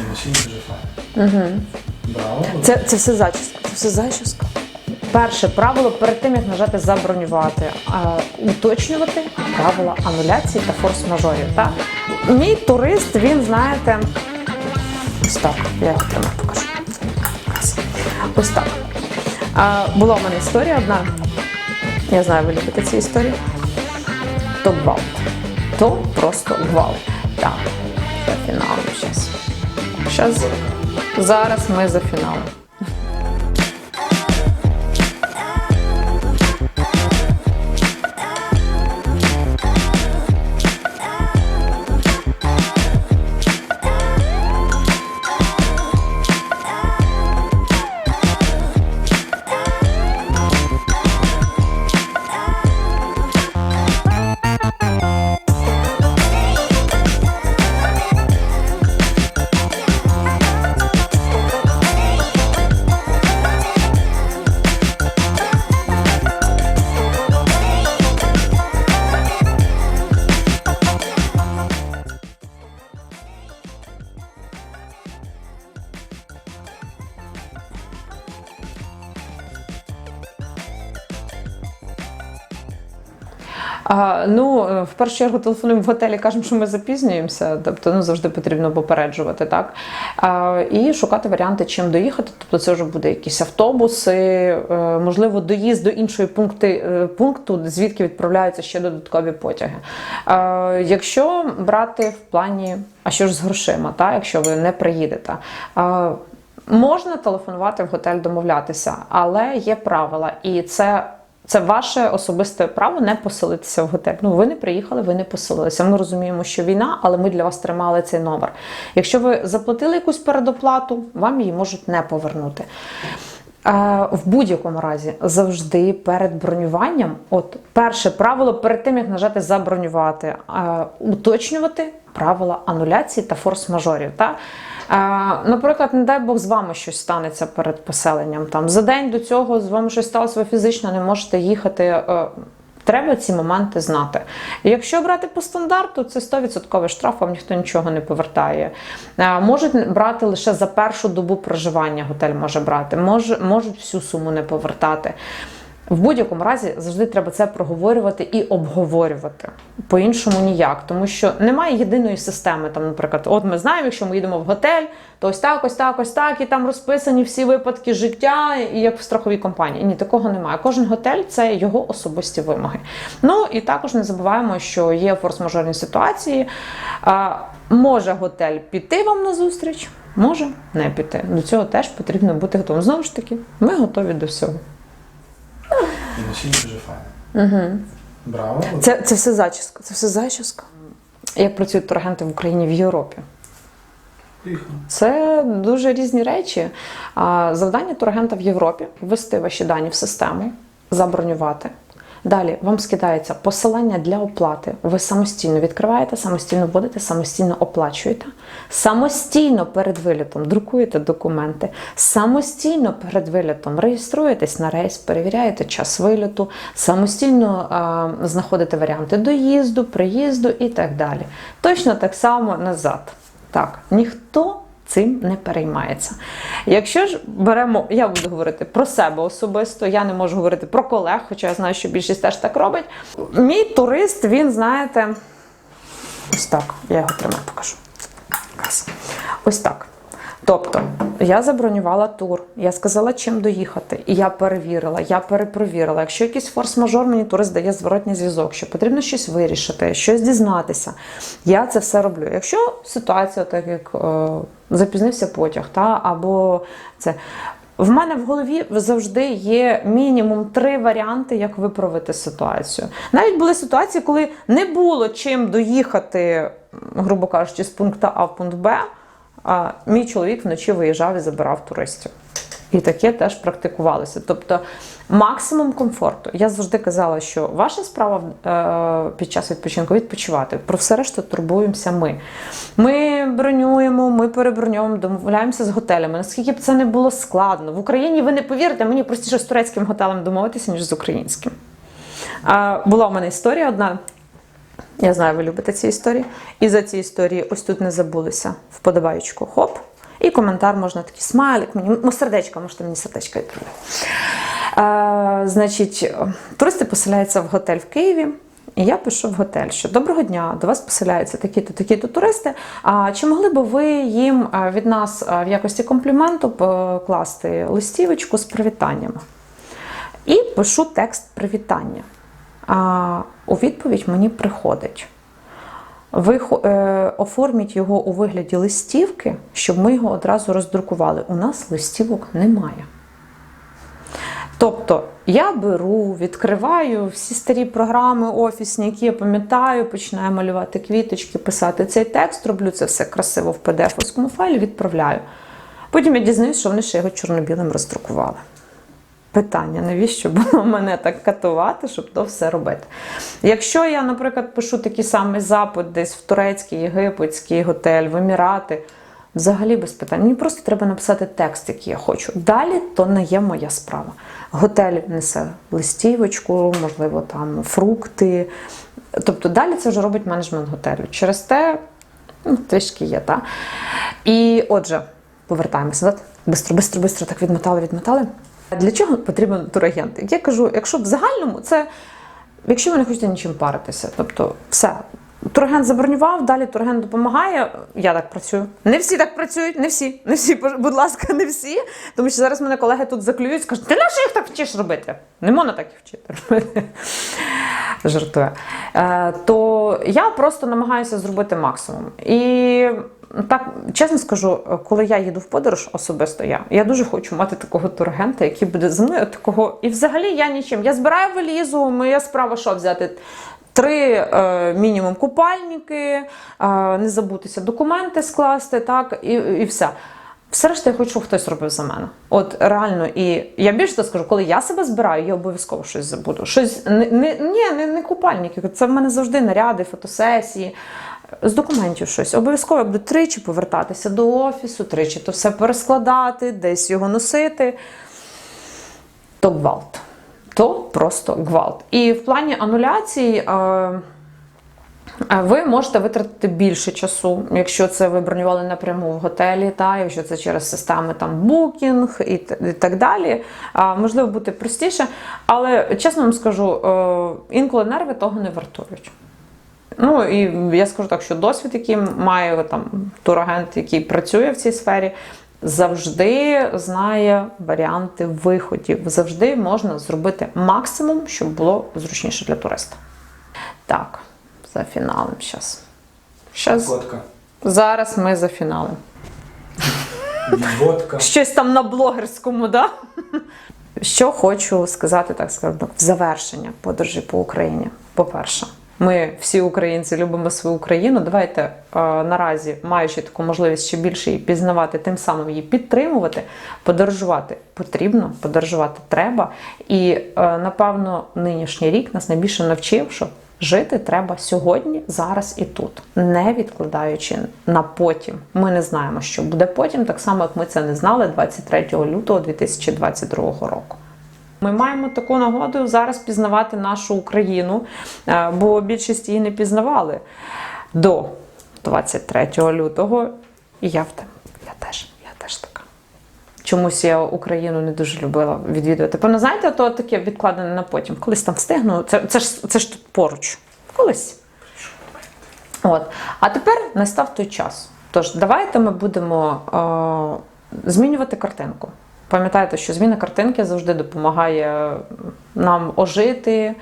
І на дуже файно. Угу. Браво. Це, це все зачіска. Це все зачіска. Перше правило перед тим, як нажати забронювати, а, уточнювати правила ануляції та форс-мажорів. Так? Мій турист, він, знаєте, ось так, я його прямо покажу. Ось так. А, була в мене історія одна. Я знаю, ви любите ці історії. То гвалт. То просто гвалт. Так, Зараз ми за фіналом. А, ну, е, в першу чергу телефонуємо в готелі, кажемо, що ми запізнюємося, тобто ну, завжди потрібно попереджувати, так? А, і шукати варіанти, чим доїхати. Тобто це вже буде якісь автобуси, е, можливо, доїзд до іншої пункти, е, пункту, звідки відправляються ще додаткові потяги. А, якщо брати в плані, а що ж з грошима, так? якщо ви не приїдете. А, Можна телефонувати в готель, домовлятися, але є правила, і це це ваше особисте право не поселитися в готель. Ну, ви не приїхали, ви не поселилися. Ми розуміємо, що війна, але ми для вас тримали цей номер. Якщо ви заплатили якусь передоплату, вам її можуть не повернути. Е, В будь-якому разі завжди перед бронюванням, от перше правило перед тим як нажати забронювати, е, уточнювати правила ануляції та форс-мажорів. Та? Наприклад, не дай Бог з вами щось станеться перед поселенням. Там за день до цього з вами щось сталося, ви фізично не можете їхати. е, Треба ці моменти знати. Якщо брати по стандарту, це 100% штраф, вам ніхто нічого не повертає. Е, Можуть брати лише за першу добу проживання, готель може брати, можуть всю суму не повертати. В будь-якому разі завжди треба це проговорювати і обговорювати. По-іншому ніяк, тому що немає єдиної системи. Там, наприклад, от ми знаємо, якщо ми їдемо в готель, то ось так, ось так, ось так, і там розписані всі випадки життя, і як в страховій компанії. Ні, такого немає. Кожен готель це його особисті вимоги. Ну і також не забуваємо, що є форс-мажорні ситуації. А, може готель піти вам на зустріч, може не піти. До цього теж потрібно бути готовим. Знову ж таки, ми готові до всього. І на дуже файно. Угу. Браво. Це, це все зачіска. Це все зачіска. Як працюють турагенти в Україні в Європі. Це дуже різні речі. Завдання турагента в Європі ввести ваші дані в систему, забронювати. Далі вам скидається посилання для оплати. Ви самостійно відкриваєте, самостійно вводите, самостійно оплачуєте. Самостійно перед вилітом друкуєте документи, самостійно перед вилітом реєструєтесь на рейс, перевіряєте час виліту, самостійно а, знаходите варіанти доїзду, приїзду і так далі. Точно так само назад. Так, ніхто цим не переймається. Якщо ж беремо, я буду говорити про себе особисто, я не можу говорити про колег, хоча я знаю, що більшість теж так робить. Мій турист, він, знаєте, ось так, я його тримаю, покажу. Ось так. Тобто, я забронювала тур, я сказала, чим доїхати, і я перевірила, я перепровірила. Якщо якийсь форс-мажор, мені турист дає зворотній зв'язок, що потрібно щось вирішити, щось дізнатися. Я це все роблю. Якщо ситуація, так як е, запізнився потяг, та або це. В мене в голові завжди є мінімум три варіанти, як виправити ситуацію. Навіть були ситуації, коли не було чим доїхати, грубо кажучи, з пункту А в пункт Б. А мій чоловік вночі виїжджав і забирав туристів. І таке теж практикувалося. Тобто максимум комфорту. Я завжди казала, що ваша справа е, під час відпочинку відпочивати. Про все решту турбуємося ми. Ми бронюємо, ми перебронюємо, домовляємося з готелями. Наскільки б це не було складно. В Україні ви не повірите, мені простіше з турецьким готелем домовитися, ніж з українським. Була у мене історія одна. Я знаю, ви любите ці історії. І за ці історії ось тут не забулися. Вподобаючку. Хоп. І коментар можна такий смайлик мені. Сердечко, можете мені сердечко відправити. Е, значить, туристи поселяються в готель в Києві. І я пишу в готель, що доброго дня, до вас поселяються такі-то, такі-то туристи. А чи могли б ви їм від нас в якості компліменту покласти листівочку з привітаннями? І пишу текст привітання. У відповідь мені приходить. Ви е, оформіть його у вигляді листівки, щоб ми його одразу роздрукували. У нас листівок немає. Тобто я беру, відкриваю всі старі програми офісні, які я пам'ятаю, починаю малювати квіточки, писати цей текст, роблю це все красиво в PDF-овському файлі, відправляю. Потім я дізнаюсь, що вони ще його чорно-білим роздрукували. Питання, навіщо було мене так катувати, щоб то все робити? Якщо я, наприклад, пишу такий самий запит десь в турецький, єгипетський готель, в Емірати, взагалі без питань. Мені просто треба написати текст, який я хочу. Далі то не є моя справа. Готель несе листівочку, можливо, там фрукти. Тобто далі це вже робить менеджмент готелю. Через те ну, трішки є, так? І отже, повертаємося. Бистро, бистро, бистро так відмотали, відмотали. Для чого потрібен турагент? Я кажу, якщо в загальному, це якщо ви не хочете нічим паритися, тобто все. Турагент забронював, далі турагент допомагає. Я так працюю. Не всі так працюють, не всі. Не всі, будь ласка, не всі. Тому що зараз мене колеги тут заклюють, скажуть, ти на що їх так вчиш робити? Не можна так їх вчити робити. Жартую. Е, то я просто намагаюся зробити максимум. І так, чесно скажу, коли я їду в подорож, особисто я, я дуже хочу мати такого турагента, який буде зі мною такого. І взагалі я нічим. Я збираю валізу, моя справа що взяти. Три е, мінімум купальники, е, не забутися документи скласти, так, і, і все. Все решта я хочу, щоб хтось робив за мене. От реально, і я більше скажу, коли я себе збираю, я обов'язково щось забуду. Щось не, не, не, не купальники. Це в мене завжди наряди, фотосесії. З документів щось. Обов'язково я буду тричі повертатися до офісу, тричі то все перескладати, десь його носити. То гвалт. То просто гвалт. І в плані ануляції. Е, Ви можете витратити більше часу, якщо це ви бронювали напряму в готелі, та якщо це через системи там Booking і, і так далі. Можливо, бути простіше, але чесно вам скажу, е, інколи нерви того не вартують. Ну і я скажу так, що досвід, який має там турагент, який працює в цій сфері, завжди знає варіанти виходів. Завжди можна зробити максимум, щоб було зручніше для туриста. Так, за фіналом зараз. Щас, зараз ми за фіналом. Водка. Щось там на блогерському, да? Що хочу сказати, так скажемо, в завершення подорожі по Україні. По-перше, ми всі українці любимо свою Україну. Давайте е, наразі, маючи таку можливість ще більше її пізнавати, тим самим її підтримувати, подорожувати потрібно, подорожувати треба. І е, напевно нинішній рік нас найбільше навчив, що жити треба сьогодні, зараз і тут, не відкладаючи на потім. Ми не знаємо, що буде потім, так само як ми це не знали 23 лютого 2022 року. Ми маємо таку нагоду зараз пізнавати нашу Україну, е, бо більшість її не пізнавали до 23 лютого. І я в тем. Я теж, я теж така. Чомусь я Україну не дуже любила відвідувати. Певно, знаєте, то таке відкладене на потім. Колись там встигну. Це, це, ж, це ж тут поруч. Колись. От. А тепер настав той час. Тож, давайте ми будемо е, змінювати картинку. Пам'ятайте, що зміна картинки завжди допомагає нам ожити,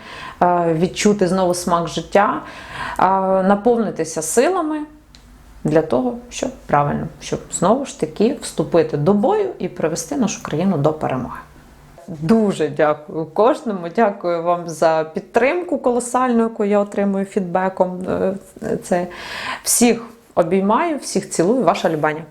е, відчути знову смак життя, е, наповнитися силами для того, щоб правильно, щоб знову ж таки вступити до бою і привести нашу країну до перемоги. Дуже дякую кожному. Дякую вам за підтримку колосальну, яку я отримую фідбеком. Е, Це всіх обіймаю, всіх цілую. Ваша Любаня.